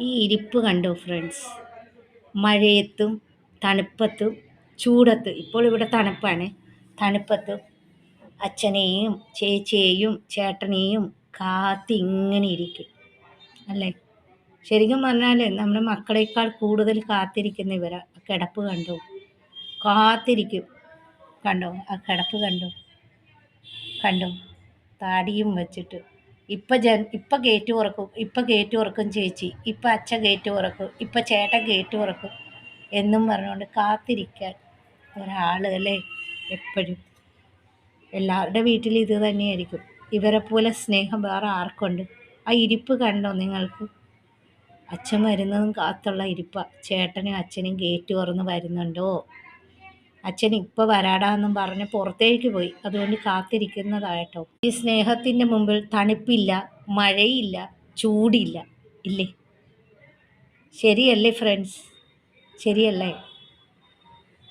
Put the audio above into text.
ഈ ഇരിപ്പ് കണ്ടോ ഫ്രണ്ട്സ് മഴയത്തും തണുപ്പത്തും ചൂടത്ത്. ഇപ്പോൾ ഇവിടെ തണുപ്പാണ്. തണുപ്പത്തും അച്ഛനെയും ചേച്ചിയെയും ചേട്ടനെയും കാത്തി ഇങ്ങനെ ഇരിക്കും. അല്ലേ? ശരിക്കും പറഞ്ഞാൽ നമ്മുടെ മക്കളേക്കാൾ കൂടുതൽ കാത്തിരിക്കുന്ന ഇവരാ. കിടപ്പ് കണ്ടോ? കാത്തിരിക്കും. കണ്ടോ? ആ കിടപ്പ് കണ്ടോ? കണ്ടോ? താടിയും വെച്ചിട്ട്. ഇപ്പം ജൻ ഇപ്പം ഗേറ്റ് തുറക്കും ഇപ്പം ഗേറ്റ് തുറക്കും ചേച്ചി ഇപ്പം അച്ഛ ഗേറ്റ് തുറക്കും ഇപ്പം ചേട്ടൻ ഗേറ്റ് തുറക്കും എന്നും പറഞ്ഞുകൊണ്ട് കാത്തിരിക്കാൻ ഒരാൾ അല്ലേ? എപ്പോഴും. എല്ലാവരുടെ വീട്ടിലും ഇത് തന്നെയായിരിക്കും. ഇവരെ പോലെ സ്നേഹം വേറെ ആർക്കുണ്ട്? ആ ഇരിപ്പ് കണ്ടോ നിങ്ങൾക്ക്? അച്ഛൻ വരുന്നതും കാത്തുള്ള ഇരിപ്പ. ചേട്ടനും അച്ഛനും ഗേറ്റ് തുറന്ന് വരുന്നുണ്ടോ? അച്ഛൻ ഇപ്പോൾ വരാടാന്നും പറഞ്ഞ് പുറത്തേക്ക് പോയി. അതുകൊണ്ട് കാത്തിരിക്കുന്നതായിട്ടോ ഈ സ്നേഹത്തിന്റെ മുമ്പിൽ തണുപ്പില്ല മഴയില്ല ചൂടില്ല. ഇല്ലേ? ശരിയല്ലേ ഫ്രണ്ട്സ് ശരിയല്ലേ?